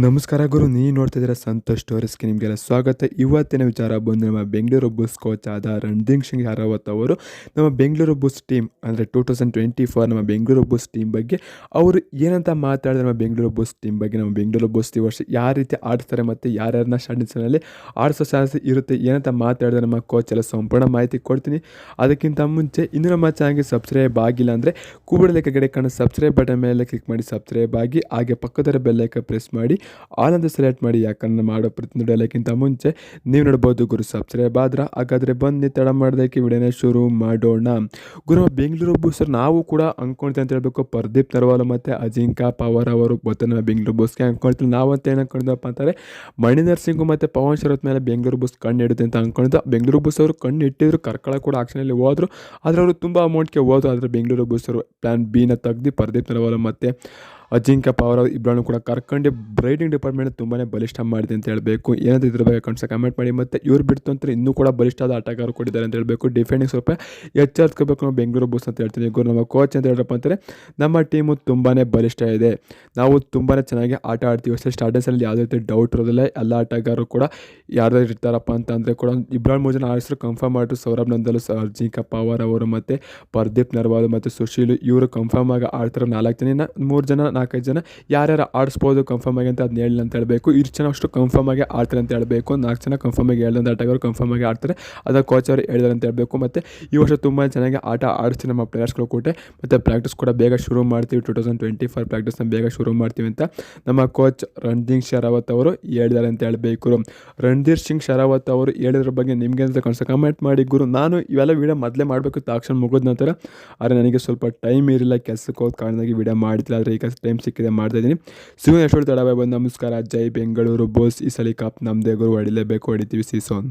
ನಮಸ್ಕಾರ ಗುರು, ನೀವು ನೋಡ್ತಿದ್ದೀರಾ ಸಂತೋಷ್ ಸ್ಟೋರೀಸ್ಗೆ ನಿಮಗೆಲ್ಲ ಸ್ವಾಗತ. ಇವತ್ತಿನ ವಿಚಾರ ಬಂದು ನಮ್ಮ ಬೆಂಗಳೂರು ಬುಸ್ ಕೋಚ್ ಆದ ರಣದೀಪ್ ಸಿಂಗ್ ಹರಾವತ್ ಅವರು. ನಮ್ಮ ಬೆಂಗಳೂರು ಬುಸ್ ಟೀಮ್ ಅಂದರೆ ಟೂ ತೌಸಂಡ್ ಟ್ವೆಂಟಿ ಫೋರ್ ನಮ್ಮ ಬೆಂಗಳೂರು ಬುಸ್ ಟೀಮ್ ಬಗ್ಗೆ ಅವರು ಏನಂತ ಮಾತಾಡಿದ್ರೆ ನಮ್ಮ ಬೆಂಗಳೂರು ಬುಸ್ ಟೀಮ್ ಬಗ್ಗೆ, ನಮ್ಮ ಬೆಂಗಳೂರು ಬುಸ್ ಈ ವರ್ಷ ಯಾವ ರೀತಿ ಆಡ್ತಾರೆ ಮತ್ತು ಯಾರ್ಯಾರನ್ನ ಸ್ಟಾರ್ಟಿಂಗ್ಸ್ನಲ್ಲಿ ಆಡಿಸೋ ಚಾನ್ಸ್ ಇರುತ್ತೆ ಏನಂತ ಮಾತಾಡಿದ್ರೆ ನಮ್ಮ ಕೋಚ್ ಎಲ್ಲ ಸಂಪೂರ್ಣ ಮಾಹಿತಿ ಕೊಡ್ತೀನಿ. ಅದಕ್ಕಿಂತ ಮುಂಚೆ ಇನ್ನು ನಮ್ಮ ಚಾನಲ್ಗೆ ಸಬ್ಸ್ಕ್ರೈಬ್ ಆಗಿಲ್ಲ ಅಂದರೆ ಕೂಡಲೇ ಕಡೆ ಕಾಣೋ ಸಬ್ಸ್ಕ್ರೈಬ್ ಬಟನ್ ಮೇಲೆ ಕ್ಲಿಕ್ ಮಾಡಿ ಸಬ್ಸ್ಕ್ರೈಬ್ ಆಗಿ, ಹಾಗೆ ಪಕ್ಕದ ಬೆಲ್ಲೈಕ ಪ್ರೆಸ್ ಮಾಡಿ. ಅಂತ ಸೆಲೆಕ್ಟ್ ಮಾಡಿ ಯಾಕಂದ್ರೆ ಮಾಡೋ ಪ್ರತಿ ಡೈಲಾಗಿಂತ ಮುಂಚೆ ನೀವು ನೋಡ್ಬೋದು ಗುರು ಸಬ್ಸ್ಕ್ರೈಬ್ ಆದ್ರೆ ಹಾಗಾದರೆ ಬಂದು ತಡ ಮಾಡೋದಕ್ಕೆ ವಿಡಿಯೋನ ಶುರು ಮಾಡೋಣ. ಗುರು, ಬೆಂಗಳೂರು ಬೂಸರ್ ನಾವು ಕೂಡ ಅಂದ್ಕೊಳ್ತೀವಿ ಅಂತ ಹೇಳಬೇಕು. ಪ್ರದೀಪ್ ನರ್ವಾಲ್ ಮತ್ತು ಅಜಿಂಕಾ ಪವರ್ ಅವರು ನಮ್ಮ ಬೆಂಗಳೂರು ಬಸ್ಗೆ ಅಂದ್ಕೊಳ್ತೀವಿ ನಾವು ಅಂತ ಏನು ಅಂದ್ಕೊಂಡಿದ್ದಪ್ಪ ಅಂತಾರೆ ಮಣಿಂದರ್ ಸಿಂಗು ಮತ್ತು ಪವನ್ ಶರತ್ ಮೇಲೆ ಬೆಂಗಳೂರು ಬಸ್ ಕಣ್ಣು ಅಂತ ಅಂದ್ಕೊಂಡಿದ್ದ ಬೆಂಗಳೂರು ಬೂಸ್ ಅವರು ಕಣ್ಣು ಇಟ್ಟಿದ್ರು, ಕರ್ಕಳ ಕೂಡ ಆಕ್ಷನಲ್ಲಿ ಹೋದ್ರು. ಆದರೆ ಅವರು ತುಂಬ ಅಮೌಂಟ್ಗೆ ಹೋದ್ರು. ಆದರೆ ಬೆಂಗಳೂರು ಬೂಸರು ಪ್ಲ್ಯಾನ್ ಬಿನ ತೆಗ್ದು ಪ್ರದೀಪ್ ನರ್ವಾಲ್ ಮತ್ತು ಅಜಿಂಕ್ಯ ಪವರ್ ಇಬ್ಬರನ್ನು ಕೂಡ ಕರ್ಕೊಂಡು ಬ್ರೈಡಿಂಗ್ ಡಿಪಾರ್ಟ್ಮೆಂಟ್ ತುಂಬಾ ಬಲಿಷ್ಠ ಮಾಡಿದೆ ಅಂತ ಹೇಳಬೇಕು. ಏನಾದರೂ ಇದ್ರ ಬಗ್ಗೆ ಕಣ್ಸ ಕಮೆಂಟ್ ಮಾಡಿ. ಮತ್ತು ಇವ್ರು ಬಿಡ್ತು ಅಂತ ಇನ್ನೂ ಕೂಡ ಬಲಿಷ್ಠವಾದ ಆಟಗಾರರು ಕೊಟ್ಟಿದ್ದಾರೆ ಅಂತ ಹೇಳಬೇಕು. ಡಿಫೆಂಡಿಂಗ್ ಸ್ವಲ್ಪ ಎಚ್ಚರಿಸ್ಕೋಬೇಕು ನಾವು ಬೆಂಗಳೂರು ಬೋಸ್ ಅಂತ ಹೇಳ್ತೀನಿ. ಇವರು ನಮ್ಮ ಕೋಚ್ ಅಂತ ಹೇಳಪ್ಪ ಅಂತಾರೆ ನಮ್ಮ ಟೀಮು ತುಂಬಾ ಬಲಿಷ್ಠ ಇದೆ. ನಾವು ತುಂಬಾ ಚೆನ್ನಾಗಿ ಆಟ ಆಡ್ತೀವಿ. ಅಷ್ಟೇ ಸ್ಟಾರ್ಟರ್ಸಲ್ಲಿ ಯಾವುದೇ ರೀತಿ ಡೌಟ್ ಇರೋದಿಲ್ಲ. ಎಲ್ಲ ಆಟಗಾರರು ಕೂಡ ಯಾರ್ಯಾರು ಇರ್ತಾರಪ್ಪ ಅಂತ ಅಂದರೆ ಕೂಡ ಇಬ್ಬರು ಮೂರು ಜನ ಆಡಿಸ್ರು ಕನ್ಫರ್ಮ್ ಮಾಡಿದ್ರು ಸೌರಭ್ ನಂದಲು ಅರ್ಜಿಂಕ ಪವಾರ್ ಅವರು ಮತ್ತು ಪರ್ದೀಪ್ ನರ್ವಾಲ್ ಮತ್ತು ಸುಶೀಲ್ ಇವರು ಕನ್ಫರ್ಮ್ ಆಗಿ ಆಡ್ತಾರೆ ನಾಲ್ಕು ಜನ ಮೂರು ಜನ ನಾಲ್ಕೈದು ಜನ ಯಾರ್ಯಾರು ಆಡಿಸ್ಬೋದು ಕನ್ಫರ್ಮ್ ಆಗಿ ಅಂತ ಅದನ್ನ ಅಂತ ಹೇಳಬೇಕು. ಇಷ್ಟು ಜನ ಅಷ್ಟು ಕನ್ಫರ್ಮ್ ಆಗಿ ಆಡ್ತಾರೆ ಅಂತ ಹೇಳಬೇಕು. ನಾಲ್ಕು ಜನ ಕನ್ಫರ್ಮ್ ಆಗಿ ಹೇಳಿದಂತ ಆಟಗಾರ ಕನ್ಫರ್ಮ್ ಆಗಿ ಆಡ್ತಾರೆ. ಅದಕ್ಕೆ ಕೋಚ್ ಅವರು ಹೇಳಿದಾರೆ ಅಂತ ಹೇಳಬೇಕು. ಮತ್ತು ಈ ವರ್ಷ ತುಂಬ ಚೆನ್ನಾಗಿ ಆಟ ಆಡಿಸ್ತೀವಿ ನಮ್ಮ ಪ್ಲೇಯರ್ಸ್ಗಳು ಕೂಡ. ಮತ್ತು ಪ್ರಾಕ್ಟೀಸ್ ಕೂಡ ಬೇಗ ಶುರು ಮಾಡ್ತೀವಿ. ಟು ತೌಸಂಡ್ ಟ್ವೆಂಟಿ ಫೈವ್ ಪ್ರಾಕ್ಟೀಸ್ನ ಬೇಗ ಶುರು ಮಾಡ್ತೀವಿ ಅಂತ ನಮ್ಮ ಕೋಚ್ ರಣಧೀರ್ ಶರಾವತ್ ಅವರು ಹೇಳಿದ್ದಾರೆ ಅಂತ ಹೇಳಬೇಕು. ರಣಧೀರ್ ಸಿಂಗ್ ಶರಾವತ್ ಅವರು ಹೇಳಿದ್ರ ಬಗ್ಗೆ ನಿಮಗೆ ಅಂತ ಕನ್ಸ ಕಮೆಂಟ್ ಮಾಡಿ ಗುರು. ನಾನು ಇವೆಲ್ಲ ವೀಡಿಯೋ ಮೊದಲೇ ಮಾಡಬೇಕು. ತಕ್ಷಣ ಮುಗಿದ ನಂತರ. ಆದರೆ ನನಗೆ ಸ್ವಲ್ಪ ಟೈಮ್ ಇರಲಿಲ್ಲ ಕೆಲಸಕ್ಕೆ ಹೋದ ಕಾರಣದಾಗಿ ವೀಡಿಯೋ ಮಾಡ್ತಿಲ್ಲ. ಆದರೆ ಈಗ ಟೈಮ್ ಸಿಕ್ಕಿದೆ ಮಾಡ್ತಾ ಇದ್ದೀನಿ. ಸಿಗೋ ಎಷ್ಟು ತಡವೇ ಬಂದು ನಮಸ್ಕಾರ ಜೈ ಬೆಂಗಳೂರು, ಬೋಸ್, ಈ ಸಲ ಕಪ್ ನಮ್ಮದೇ ಗುರು ಹೊಡಿಲೇಬೇಕು ಹೊಡಿತೀವಿ ಸೀಸೋನ್